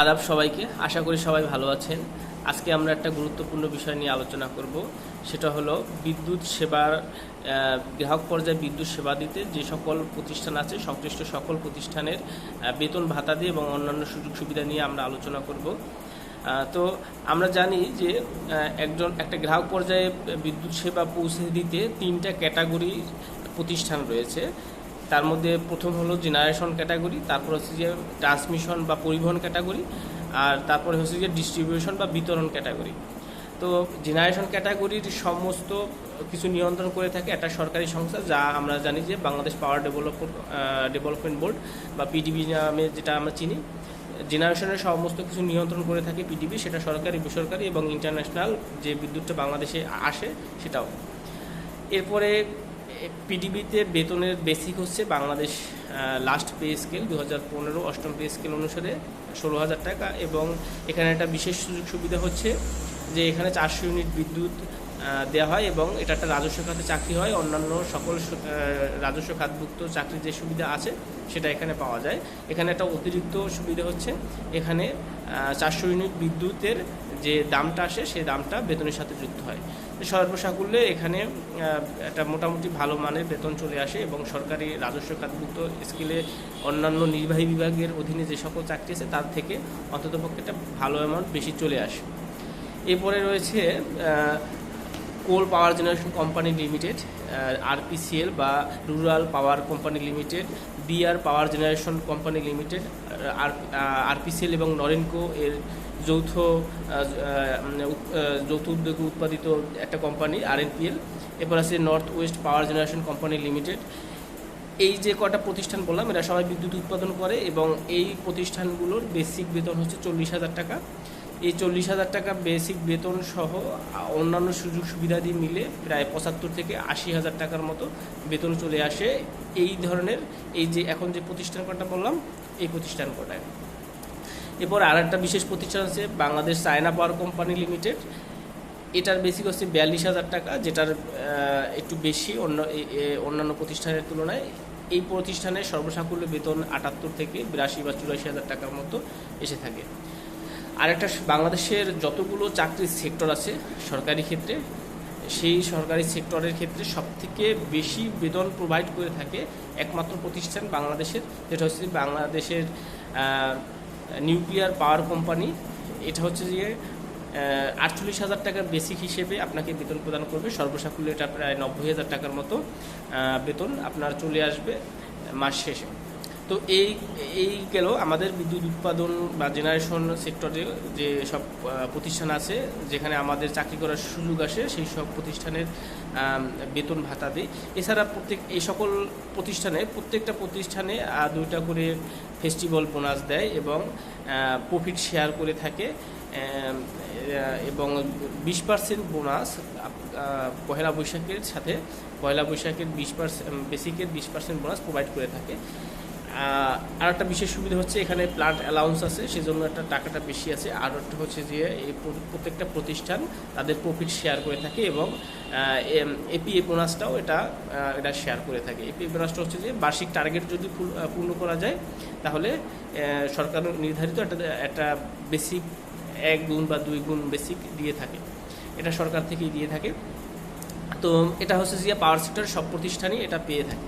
আদাব সবাইকে, আশা করি সবাই ভালো আছেন। আজকে আমরা একটা গুরুত্বপূর্ণ বিষয় নিয়ে আলোচনা করব। সেটা হলো বিদ্যুৎ সেবার গ্রাহক পর্যায়ে বিদ্যুৎ সেবা দিতে যে সকল প্রতিষ্ঠান আছে, সংশ্লিষ্ট সকল প্রতিষ্ঠানের বেতন ভাতা দিয়ে এবং অন্যান্য সুযোগ সুবিধা নিয়ে আমরা আলোচনা করব। তো আমরা জানি যে একজন, একটা গ্রাহক পর্যায়ে বিদ্যুৎ সেবা পৌঁছে দিতে তিনটা ক্যাটাগরি প্রতিষ্ঠান রয়েছে। তার মধ্যে প্রথম হলো জেনারেশন ক্যাটাগরি তারপর হচ্ছে যে ট্রান্সমিশন বা পরিবহন ক্যাটাগরি আর তারপরে হচ্ছে যে ডিস্ট্রিবিউশন বা বিতরণ ক্যাটাগরি তো জেনারেশন ক্যাটাগরির সমস্ত কিছু নিয়ন্ত্রণ করে থাকে একটা সরকারি সংস্থা, যা আমরা জানি যে Bangladesh power develop development board বা পিডিবি নামে যেটা আমরা চিনি। জেনারেশনের সমস্ত কিছু নিয়ন্ত্রণ করে থাকে পিডিবি সেটা সরকারি, বেসরকারি এবং ইন্টারন্যাশনাল যে বিদ্যুৎটা বাংলাদেশে আসে সেটাও। এরপরে পিডিবিতে বেতনের বেসিক হচ্ছে বাংলাদেশ লাস্ট পে স্কেল দু হাজার পনেরো অষ্টম পে স্কেল অনুসারে ষোলো হাজার টাকা এবং এখানে একটা বিশেষ সুযোগ সুবিধা হচ্ছে যে এখানে চারশো ইউনিট বিদ্যুৎ দেওয়া হয় এবং এটা একটা রাজস্ব খাতে চাকরি হয়। অন্যান্য সকল রাজস্ব খাতভুক্ত চাকরির যে সুবিধা আছে সেটা এখানে পাওয়া যায়। এখানে একটা অতিরিক্ত সুবিধা হচ্ছে এখানে চারশো ইউনিট বিদ্যুতের যে দামটা আসে, সেই দামটা বেতনের সাথে যুক্ত হয়। সর্বসাকুল্যে এখানে একটা মোটামুটি ভালো মানের বেতন চলে আসে এবং সরকারি রাজস্ব খাতভুক্ত স্কেলে অন্যান্য নির্বাহী বিভাগের অধীনে যে সকল চাকরি আছে, তার থেকে অন্ততপক্ষে একটা ভালো অ্যামাউন্ট বেশি চলে আসে। এরপরে রয়েছে coal power generation company limited RPCL বা rural power company limited, BR power generation company limited আর আরপিসিএল এবং নরেনকো এর যৌথ আহ, যৌথ উদ্যোগে উৎপাদিত একটা কোম্পানি আরএনপিএল এরপর আছে north west power generation company limited এই যে কটা প্রতিষ্ঠান বললাম এরা সবাই বিদ্যুৎ উৎপাদন করে এবং এই প্রতিষ্ঠানগুলোর বেসিক বেতন হচ্ছে চল্লিশ হাজার টাকা। এই চল্লিশ হাজার টাকা বেসিক বেতন সহ অন্যান্য সুযোগ সুবিধাদি মিলে প্রায় পঁচাত্তর থেকে আশি হাজার টাকার মতো বেতন চলে আসে। এই ধরনের এই যে এখন যে প্রতিষ্ঠান কটা বললাম এই প্রতিষ্ঠান কটায় এরপর আর একটা বিশেষ প্রতিষ্ঠান আছে Bangladesh China power company limited. এটার বেসিক হচ্ছে বিয়াল্লিশ হাজার টাকা, যেটার একটু বেশি অন্য অন্যান্য প্রতিষ্ঠানের তুলনায়। এই প্রতিষ্ঠানের সর্বসাকুল্য বেতন আটাত্তর থেকে বিরাশি বা চুরাশি হাজার টাকার মতো এসে থাকে। আরেকটা বাংলাদেশের যতগুলো চাকরির সেক্টর আছে সরকারি ক্ষেত্রে সেই সরকারি সেক্টরের ক্ষেত্রে সবথেকে বেশি বেতন প্রোভাইড করে থাকে একমাত্র প্রতিষ্ঠান বাংলাদেশের, যেটা হচ্ছে বাংলাদেশের নিউক্লিয়ার পাওয়ার কোম্পানি এটা হচ্ছে যে আটচল্লিশ হাজার টাকার বেসিক হিসেবে আপনাকে বেতন প্রদান করবে। সর্বসাকুল্য এটা প্রায় নব্বই হাজার টাকার মতো বেতন আপনার চলে আসবে মাস শেষে। তো এই এই গেল আমাদের বিদ্যুৎ উৎপাদন বা জেনারেশন সেক্টরে যে সব প্রতিষ্ঠান আছে, যেখানে আমাদের চাকরি করার সুযোগ আসে, সেই সব প্রতিষ্ঠানের বেতন ভাতা দেয়। এছাড়া প্রত্যেক, এই সকল প্রতিষ্ঠানে, প্রত্যেকটা প্রতিষ্ঠানে দুইটা করে ফেস্টিভ্যাল বোনাস দেয় এবং প্রফিট শেয়ার করে থাকে। এবং বিশ পার্সেন্ট বোনাস পহেলা বৈশাখের সাথে, পয়লা বৈশাখের বিশ পার্সেন্ট বেসিকের বিশ পার্সেন্ট বোনাস প্রোভাইড করে থাকে। আর একটা বিশেষ সুবিধা হচ্ছে এখানে প্লান্ট অ্যালাউন্স আছে, সেজন্য একটা টাকাটা বেশি আছে। আর একটা হচ্ছে যে এই প্রত্যেকটা প্রতিষ্ঠান তাদের প্রফিট শেয়ার করে থাকে এবং এপিএ বোনাসটাও এটা এটা শেয়ার করে থাকে। এপিএ বোনাসটা হচ্ছে যে বার্ষিক টার্গেট যদি পূর্ণ করা যায়, তাহলে সরকার নির্ধারিত একটা একটা বেসিক এক গুণ বা দুই গুণ বেসিক দিয়ে থাকে। এটা সরকার থেকেই দিয়ে থাকে। তো এটা হচ্ছে যে পাওয়ার সেক্টর সব প্রতিষ্ঠানই এটা পেয়ে থাকে।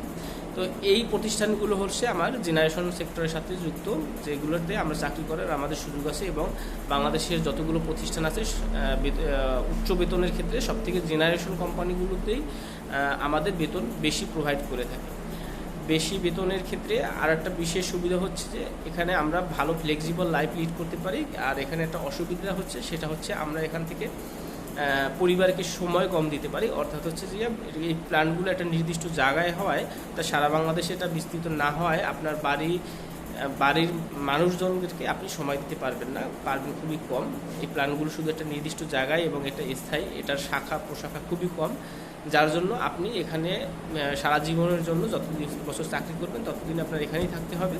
তো এই প্রতিষ্ঠানগুলো হচ্ছে আমার জেনারেশন সেক্টরের সাথে যুক্ত, যেগুলোতে আমরা চাকরি করার আমাদের সুযোগ আছে এবং বাংলাদেশের যতগুলো প্রতিষ্ঠান আছে উচ্চ বেতনের ক্ষেত্রে সব থেকে জেনারেশন কোম্পানিগুলোতেই আমাদের বেতন বেশি প্রোভাইড করে থাকে। বেশি বেতনের ক্ষেত্রে আর একটা বিশেষ সুবিধা হচ্ছে যে, এখানে আমরা ভালো ফ্লেক্সিবল লাইফ লিড করতে পারি। আর এখানে একটা অসুবিধা হচ্ছে, সেটা হচ্ছে আমরা এখান থেকে পরিবারকে সময় কম দিতে পারি। অর্থাৎ হচ্ছে যে, এই প্ল্যানগুলো একটা নির্দিষ্ট জায়গায় হওয়ায় তা সারা বাংলাদেশে এটা বিস্তৃত না হওয়ায় আপনার বাড়ি বাড়ির মানুষজনদেরকে আপনি সময় দিতে পারবেন না, পারবেন খুবই কম। এই প্ল্যানগুলো শুধু একটা নির্দিষ্ট জায়গায় এবং এটা স্থায়ী, এটার শাখা, প্রশাখা খুবই কম। যার জন্য আপনি এখানে সারা জীবনের জন্য যতদিন বছর চাকরি করবেন, ততদিন আপনার এখানেই থাকতে হবে।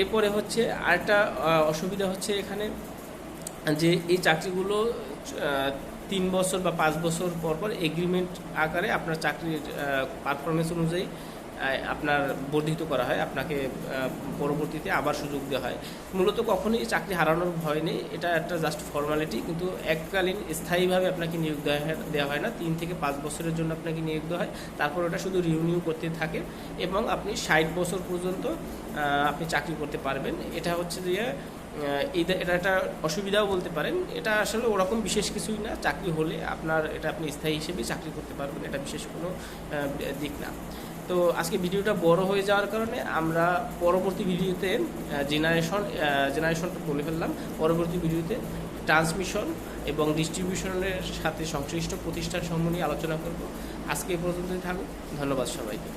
এরপরে হচ্ছে আরেকটা অসুবিধা হচ্ছে এখানে যে, এই চাকরিগুলো তিন বছর বা পাঁচ বছর পর পর এগ্রিমেন্ট আকারে আপনার চাকরির পারফরমেন্স অনুযায়ী আপনার বর্ধিত করা হয়, আপনাকে পরবর্তীতে আবার সুযোগ দেওয়া হয়। মূলত কখনোই চাকরি হারানোর ভয় নেই, এটা একটা জাস্ট ফর্মালিটি কিন্তু এককালীন স্থায়ীভাবে আপনাকে নিয়োগ দেওয়া হয় না। তিন থেকে পাঁচ বছরের জন্য আপনাকে নিয়োগ দেওয়া হয়। তারপর ওটা শুধু রিউনিউ করতে থাকে এবং আপনি ষাট বছর পর্যন্ত আপনি চাকরি করতে পারবেন। এটা হচ্ছে যে এটা একটা অসুবিধাও বলতে পারেন। এটা আসলে ওরকম বিশেষ কিছুই না। চাকরি হলে আপনার এটা আপনি স্থায়ী হিসেবে চাকরি করতে পারবেন। এটা বিশেষ কোনো দিক না। তো আজকে ভিডিওটা বড় হয়ে যাওয়ার কারণে আমরা পরবর্তী ভিডিওতে জেনারেশন জেনারেশনটা বলে ফেললাম। পরবর্তী ভিডিওতে ট্রান্সমিশন এবং ডিস্ট্রিবিউশনের সাথে সংশ্লিষ্ট প্রতিষ্ঠান সম্বন্ধে আলোচনা করব। আজকে পর্যন্তই থাকুক। ধন্যবাদ সবাইকে।